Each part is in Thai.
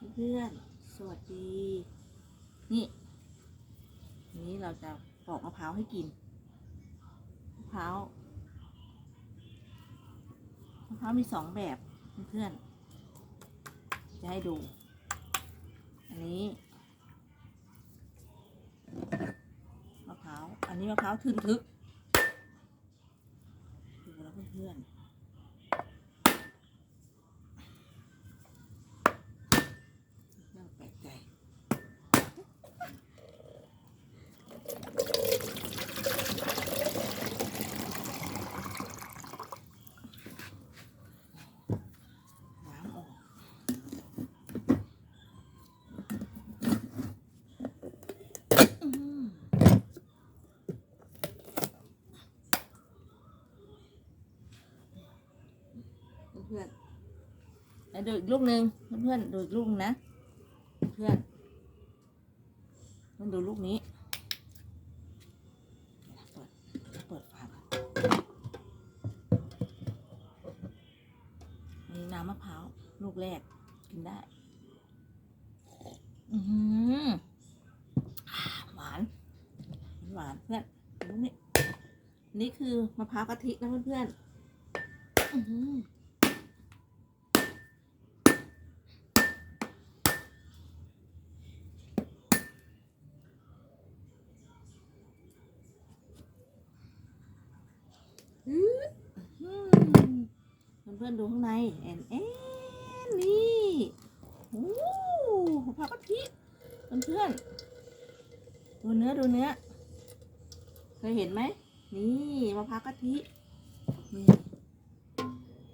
เพื่อนสวัสดี นี่ นี้เราจะปอกมะพร้าวให้กิน มะพร้าว มะพร้าวมีสองแบบเพื่อนจะให้ดู อันนี้มะพร้าว อันนี้มะพร้าวทึนทึก ดูแล้วเพื่อนๆ น่าแปลกใจ น้ำออกอืมเพื่อนๆแล้ว ดูอีกลูกหนึ่งเพื่อนๆดูอีกลูกหนึ่งนะเพื่อนดูลูกนี้เปิดเปิดฝาก่อนอันนี้น้ำมะพร้าวลูกแรกกินได้ อือหือหวานหวานเพื่อนลูกนี้นี่คือมะพร้าวกะทินะเพื่อนๆอือหือ อืมเพื่ อนดูข้างในแอนแอนนี่โอ้มะพร้าวกะทิเพื่อนๆดูเนื้อดูเนื้อเคยเห็นไหมนี่มะพร้าวกะทินี่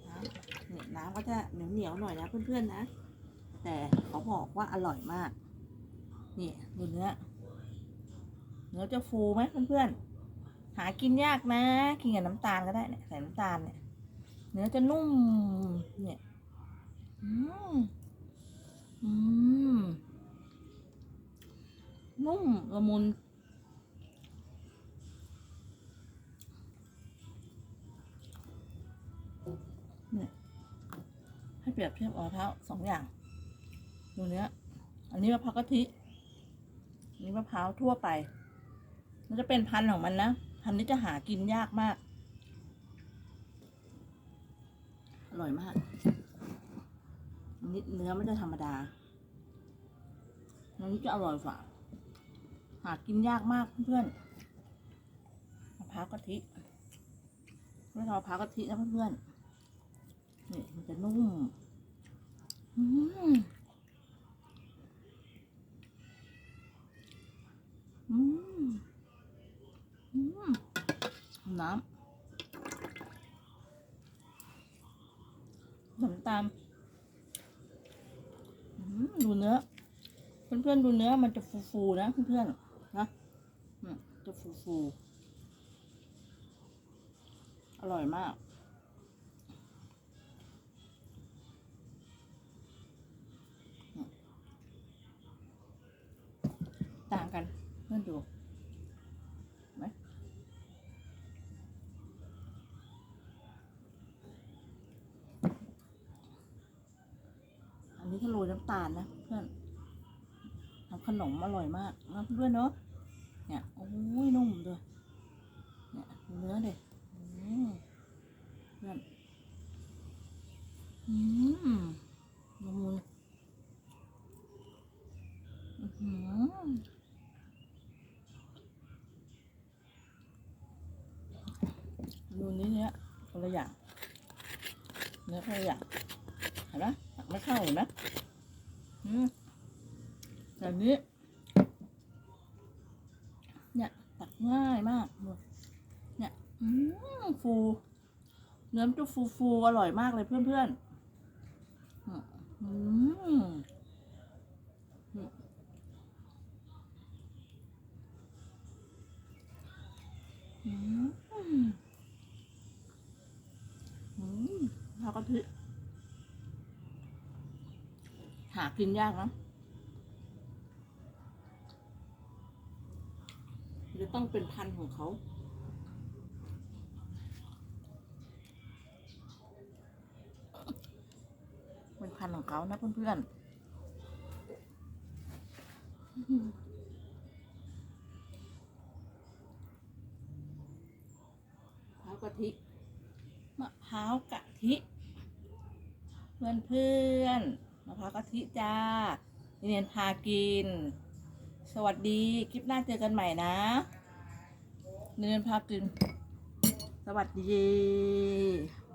น้ำเนี่ยน้ำก็จะเหนียวเหนียวหน่อยนะเพื่อนๆนะ แต่เขาบอกว่าอร่อยมาก นี่ดูเนื้อ เนื้อจะฟูไหมเพื่อนๆ หากินยากนะ กินกับน้ำตาลก็ได้เนี่ยใส่น้ำตาลเนี่ย เนื้อจะนุ่ม เนี่ยอืมอืมนุ่มละมุนเนี่ยให้เปรียบเทียบเอาเท้าสองอย่าง ดูเนื้อ อันนี้มะพร้าวกะทิอันนี้มะพร้าวทั่วไป มันจะเป็นพันธุ์ของมันนะ พันธุ์นี้จะหากินยากมาก ร่อยมากนี่เนื้อไม่ได้ธรรมดาอันนี้จะอร่อยกว่าหากินยากมากเพื่อนมะพร้าวกะทิไม่ใช่มะพร้าวกะทินะเพื่อนนี่มันจะนุ่มอืมอืมอืมน้ำน้ำ ตามดูเนื้อ เพื่อนๆดูเนื้อมันจะฟูๆนะเพื่อนๆนะอืมจะฟูๆอร่อยมากต่างกันเพื่อนดูไหมอันนี้ก็โรยน้ำตาลนะเพื่อนทำขนมอร่อยมากนะเพื่อนเนาะเนี่ยโอ้ยนุ่มด้วยเนี่ยเนื้อเด็อืมเพื่อนอืมละมุนอื้อหือดูนี้เนี้ยคนละอย่างเนื้อคนละอย่างเห็นไหมไม่เข้าเห็นไหม แบบนี้ เนี่ยตักง่ายมากเนี่ยอืมฟูเนื้อมันจะฟูฟูอร่อยมากเลยเพื่อนเพื่อนอืมอืมอืม อืมข้าวกะทิหา กินยากนะจะต้องเป็นพันธุ์ของเขาเป็นพันธุ์ของเขานะเพื่อนๆมะพร้าวกะทิมะพร้าวกะทิ เพื่อนเพื่อนๆ มะพร้าวกะทิจ้าเนียนพากิน สวัสดีคลิปหน้าเจอกันใหม่นะ เนียนพากิน สวัสดี